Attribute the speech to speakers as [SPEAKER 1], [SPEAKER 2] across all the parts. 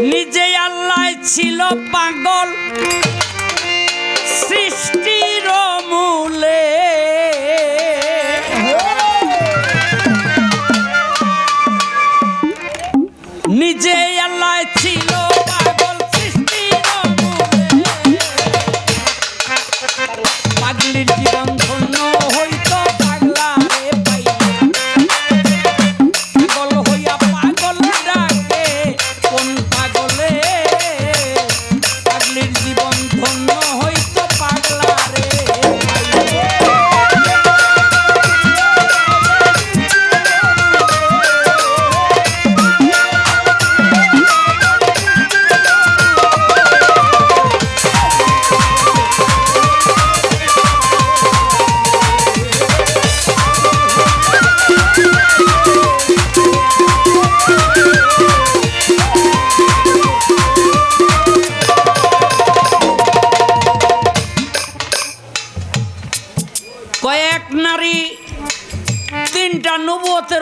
[SPEAKER 1] নিজে আল্লাহ ছিল পাগল। সৃষ্টির মূলে। নিজে আল্লাহ ছিল পাগল সৃষ্টির মূলে। পাগলির জীবন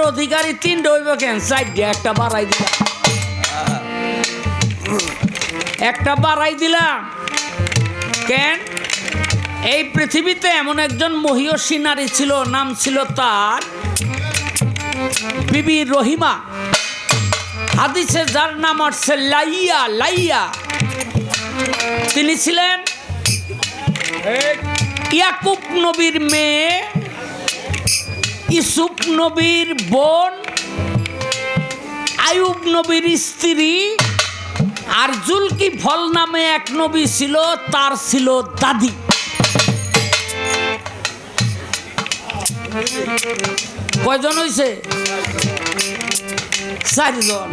[SPEAKER 1] নবতের অধিকারী তিনটা হইব কেন? চারটে একটা বাড়াই দিলাম। একটা বাড়াই দিলাম। কেন? এই পৃথিবীতে এমন একজন মহিয়সী নারী ছিল নাম ছিল তার বিবি রহিমা। হাদিসে যার নাম আসছে লাইয়া লাইয়া। তিনি ছিলেন ইয়াকুব নবীর মেয়ে ইসুফ নবীর বোন, আয়ুব নবীর স্ত্রী আর জুলকি ফল নামে এক নবী ছিল, তার ছিল দাদি। কয়জন হয়েছে চারজন।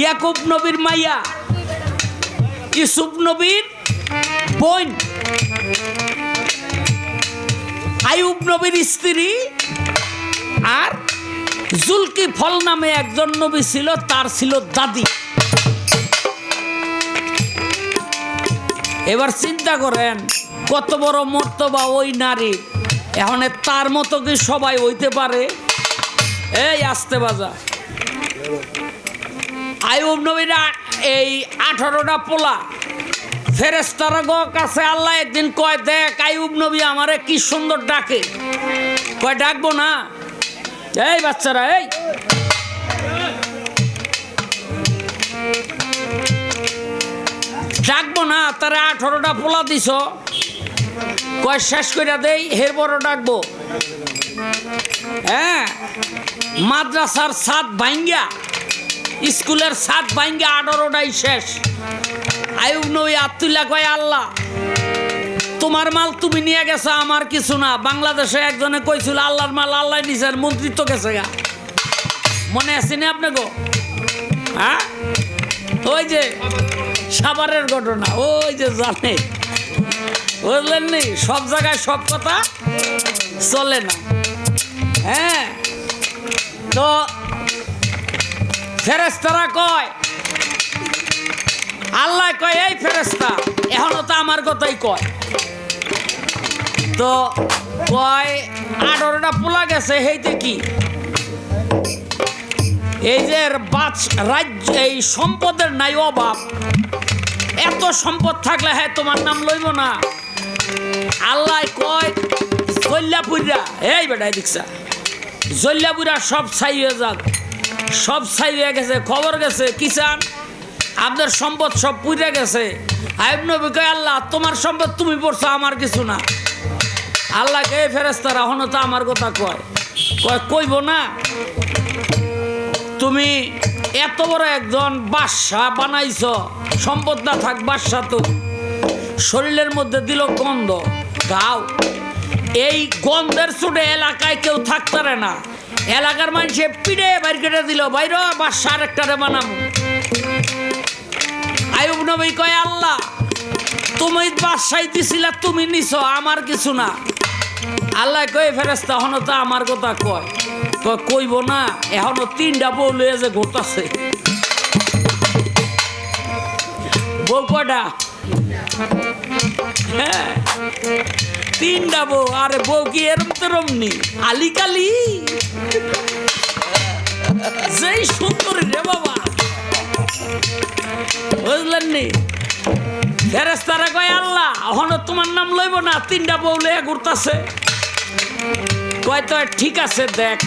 [SPEAKER 1] ইয়াকুব নবীর মাইয়া ইসুফ নবীর বোন। আয়ুব নবীর স্ত্রী আর জুলকি ফল নামে একজন নবী ছিল, তার ছিল দাদি। এবার চিন্তা করেন, কত বড় মর্তবা ওই নারী। এখন তার মতো কি সবাই হইতে পারে? এই, আসতে বাজা। আয়ুব নবীরা এই আঠারোটা পোলা ফেরেস্তারা গো কাছে আল্লাহ একদিন কয়, দেখ আইব নবী আমারে কি সুন্দর ডাকে। কয়, ডাকবো না? এই বাচ্চারা, এই। ডাকবো না, তারা আঠারোটা পোলা দিছ। কয়, শেষ করে দেই, হের বড় ডাকবো। হ্যাঁ মাদ্রাসার সাত ভাঙ্গা স্কুলের সাত ভাঙ্গা আঠারোটাই শেষ। আয়ুব নবী আবদুল্লাহ কয়, আল্লাহ, তোমার মাল তুমি নিয়ে গেছো, আমার কিছু না। বাংলাদেশে একজনে কইছিল, আল্লাহর মাল আল্লাহ নিছেন, মন্ত্রিত্ব গেছে গা। মনে আছে না আপনি গো হ্যাঁ? ওই যে সাভারের ঘটনা, ওই যে জানে। বুঝলেন নি? সব জায়গায় সব কথা চলে না। হ্যাঁ? তো ফেরেস্তারা কয় আল্লাহ কয়, এই ফেরেস্তা এখনও তো আমার কথাই কয়। তো কয়, আঠারোটা পোলা গেছে, হেইতে কি? এই যে বাচ, রাজ্য, এই সম্পদের নাই অভাব। এত সম্পদ থাকলে হ্যাঁ তোমার নাম লইব না। আল্লাহ কয় জল্লাপুরা এই বেটাই দেখছা জল্লাপুরা সব ছাই হয়ে যাক। সব ছাই হয়ে গেছে, খবর গেছে কিষান আপনার সম্পদ সব পুড়ে গেছে। আইব নবী কয়, আল্লাহ, তোমার সম্পদ তুমি পড়ছো, আমার কিছু না। আল্লাহ কে ফেরেস্তারা হনো তো আমার কথা কয়। কয়, কইব না? তুমি এত বড় একজন বাদশাহ বানাইছ, সম্পদ না থাক, বাদশাহ তো। শরীরের মধ্যে দিল গন্ধ। গাও এই গন্ধের চুটে এলাকায় কেউ থাকতারে না। এলাকার মানুষে পিড়ে বাইর কেটে দিল বাইর বাদশাহ আরেকটারে বানাবো আয়ুব নবী কয়, আল্লাহ তুমি বাদশাই দিছিলা, তুমি নিছ, আমার কিছু না। আল্লাহ কয়ে ফেরেস্তা হনো তো আমার কথা কয়। কয়, কইব না, এখনও তিনটা বউ লয়ে যে ঘটাছে বউ কয়টা? হ্যাঁ তিনটা বউ, আরে বউ কি এরম তেরম নি? আলি কালি? যেই সুন্দরী রে বাবা। বুঝলেন নি ফেরেস্তারা কয়, আল্লাহ, এখন তোমার নাম লইব না, তিনটা বউ লইয়া ঘুরতাছে। কয়, তো ঠিক আছে, দেখ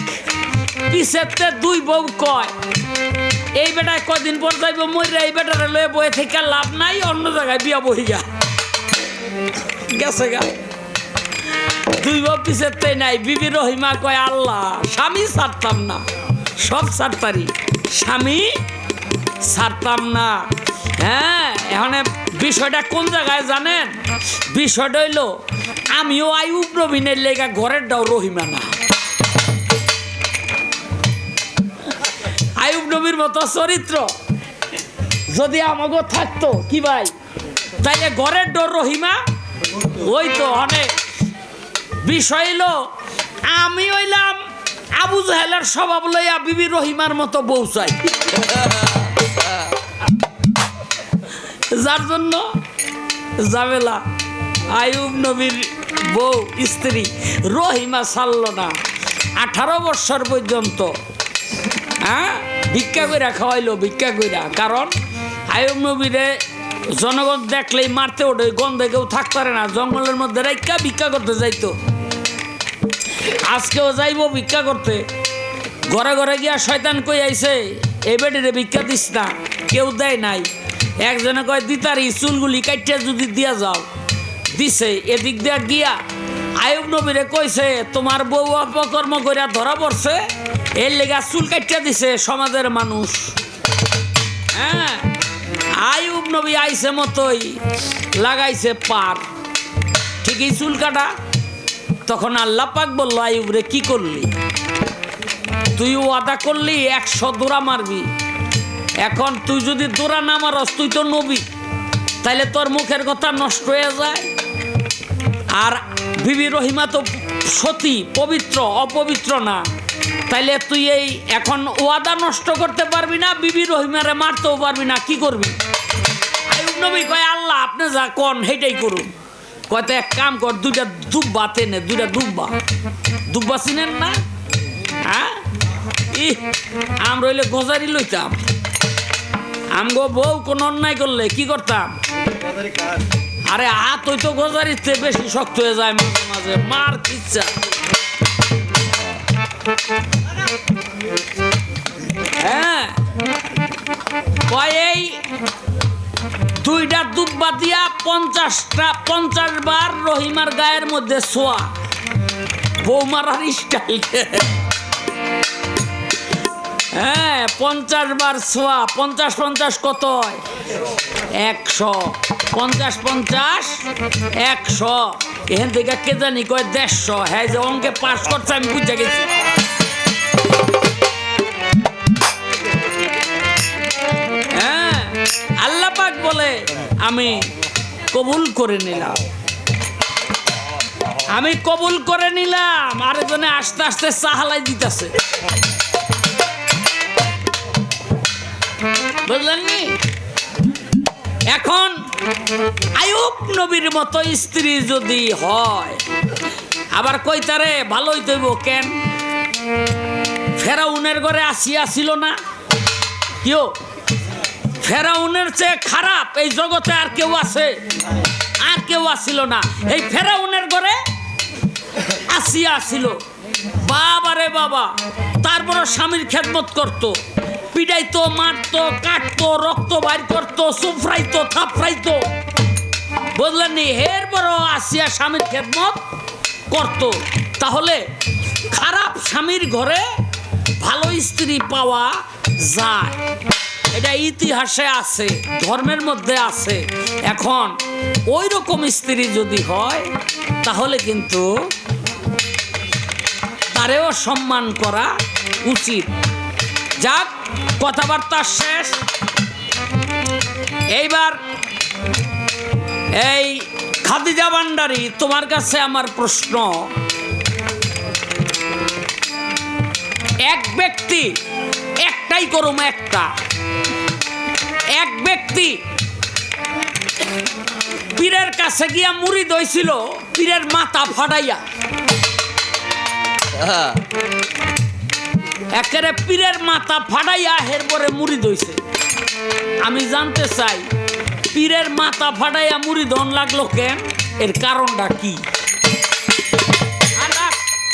[SPEAKER 1] পিছেতে দুই বউ কয়, এই বেটায় কদিন পর যাইব রে এই বেটারে লয়ে বয়ে থেকে লাভ নাই, অন্য জায়গায় বিয়া বহি গা গেছে গা। দুই বউ পিছেতে নাই, বিবি রহিমা কয়, আল্লাহ, স্বামী ছাড়তাম না, সব ছাড়তারি। স্বামী ছাড়তাম না। হ্যাঁ এখানে বিষয়টা কোন জায়গায় জানেন? বিষয়টা হইল, আমিও আয়ুব নবীনের লেগা ঘরের ডাও রহিমা না। আয়ুব নবীর মতো চরিত্র যদি আমাকে থাকতো, কি ভাই? তাইলে ঘরের ডোর রহিমা? ওই তো অনেক। বিষয় হইল, আমি হইলাম আবু জাহেলের স্বভাব লইয়া বিবি রহিমার মতো বউ চাই। যার জন্য জামেলা আয়ুব নবীর বউ, স্ত্রী রহিমা ছাড়ল না। আঠারো বৎসর পর্যন্ত হ্যাঁ? ভিক্ষা কইরা খাওয়াইলো, ভিক্ষা কইরা। কারণ আয়ুব নবীরে জনগণ দেখলেই মারতে ওঠে গন্ধে কেউ থাকতে পারে না। জঙ্গলের মধ্যে রাইকা ভিক্ষা করতে যাইতো। আজকেও যাইবো ভিক্ষা করতে। ঘরে ঘরে গিয়া শয়তান কই আইছে এই বেডিরে ভিক্ষা দিস না, কেউ দেয় নাই। একজনে কয়, দিতারি, চুলগুলি কাটিয়া যদি দিয়া যাও। দিছে, এদিক দিয়া গিয়া আয়ুব নবীরে কইছে, তোমার বউ অপকর্ম কইরা ধরা পড়ছে, এর লেগা চুল কাটিয়া দিছে সমাজের মানুষ। হ্যাঁ আয়ুব নবী আইছে মতোই, লাগাইছে পার। ঠিকই চুল কাটা। তখন আল্লাহ পাক বলল আয়ুব রে কি করলি? তুই ওয়াদা করলি, একশো দোড়া মারবি। এখন তুই যদি দোড়া না মারস, তুই তো নবী। তাইলে তোর মুখের কথা নষ্ট হয়ে যায়। আর বিবি রহিমা তো সতী, পবিত্র, অপবিত্র না। তাইলে তুই এই এখন ওয়াদা নষ্ট করতে পারবি না, বিবি রহিমারে মারতেও পারবি না, কি করবি? নবী কয়, আল্লাহ, আপনি যা কন সেটাই করুন। কয়তো এক কাম কর, দুইটা দুব্বা তেনে দুইটা দুব্বা। দুব্বা চিনেন না? হ্যাঁ? ই আম রইলে গজারি লইতাম। আমগো বউ কোন অন্যায় করলে কি করতাম? আরে হাত ওই তো গজারিতে বেশি শক্ত হয়ে যায় মাঝে মাঝে মার ইচ্ছা? হ্যাঁ এই দুইটা দুব্বা দিয়া পঞ্চাশটা পঞ্চাশ বার রহিমার গায়ের মধ্যে শোয়া। বৌমারার স্টাইল। হ্যাঁ পঞ্চাশ বার ছোয়া পঞ্চাশ পঞ্চাশ কত একশো। পঞ্চাশ পঞ্চাশ, একশো। এখান থেকে কে জানি কয় দেড়শো। হ্যাঁ যে অঙ্কে পাশ করছে, আমি বুঝে গেছি। হ্যাঁ আল্লাহ পাক বলে, আমি কবুল করে নিলাম। আমি কবুল করে নিলাম, আরেকজনে আস্তে আস্তে চাহালাই দিতেছে। বুঝলেন নি? এখন আয়ুব নবীর মতো স্ত্রী যদি হয়, আবার কইতারে ভালোই তৈব কেন? ফেরাউনের ঘরে আসিয়া ছিল না? কেউ ফেরাউনের চেয়ে খারাপ এই জগতে আর কেউ আছে? আর কেউ আসিল না। এই ফেরাউনের ঘরে আসিয়া আসিল। বাবারে বাবা তারপরে স্বামীর খেদমত করত। পিটাইতো মারতো, কাটতো, রক্ত বাইর করতো, সুফরাইতো থাপড়াইতো বুঝলেন নি? এর বড় আসিয়া স্বামীর খেদমত করত। তাহলে খারাপ স্বামীর ঘরে ভালো স্ত্রী পাওয়া যায়। এটা ইতিহাসে আছে, ধর্মের মধ্যে আছে। এখন ওই রকম স্ত্রী যদি হয়, তাহলে কিন্তু তারেও সম্মান করা উচিত। যাক, কথাবার্তা শেষ। এইবার এই খাদিজা ভান্ডারি, তোমার কাছে আমার প্রশ্ন। এক ব্যক্তি একটাই করুম একটা। এক ব্যক্তি পীরের কাছে গিয়া মুড়ি দইছিল, পীরের মাথা ফাটাইয়া। একেবারে পীরের মাথা ফাটাইয়া হের পরে মুড়ি দইছে আমি জানতে চাই, পীরের মাথা ফাটাইয়া মুড়ি ধন লাগল কেন? এর কারণটা কি?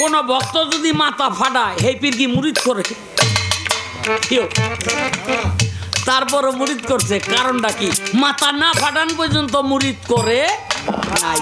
[SPEAKER 1] কোনো ভক্ত যদি মাথা ফাটায়, হে পীর কি মুড়িদ করে? তারপরে মুড়িদ করছে, কারণটা কি? মাথা না ফাটান পর্যন্ত মুড়িদ করে নাই।